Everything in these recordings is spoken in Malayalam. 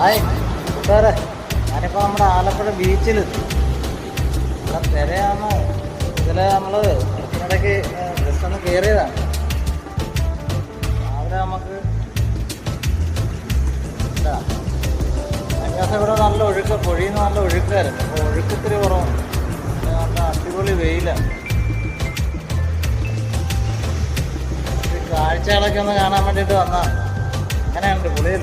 ഹായ് കൂട്ടുകാരെ. ഞാനിപ്പോൾ നമ്മുടെ ആലപ്പുഴ ബീച്ചിൽ ഇവിടെ തിരയാന്ന് ഇതിൽ നമ്മൾ ഇടയ്ക്ക് ജസ്റ്റ് ഒന്ന് കയറിയതാണ് രാവിലെ നമുക്ക് ദിവസം ഇവിടെ നല്ല ഒഴുക്ക് പൊഴിയിൽ നിന്ന് നല്ല ഒഴുക്കായിരുന്നു. അപ്പോൾ ഒഴുക്ക് ഇത്തിരി കുറവുണ്ട് നല്ല അടിപൊളി വെയിലാണ് കാഴ്ചകളൊക്കെ ഒന്ന് കാണാൻ വേണ്ടിയിട്ട് വന്നതാണ്. അങ്ങനെയുണ്ട് പുളിയിൽ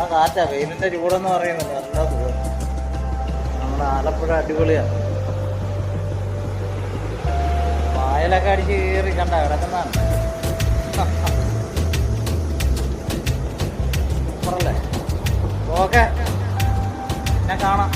ആ കാറ്റാ വെയിലിന്റെ ചൂടെന്ന് പറയുന്നില്ല നല്ല സുഖം നമ്മുടെ ആലപ്പുഴ അടിപൊളിയാ. വായലൊക്കെ അടിച്ച് കീറി കണ്ട കിടക്കുന്ന ഓക്കെ. ഞാൻ കാണാം.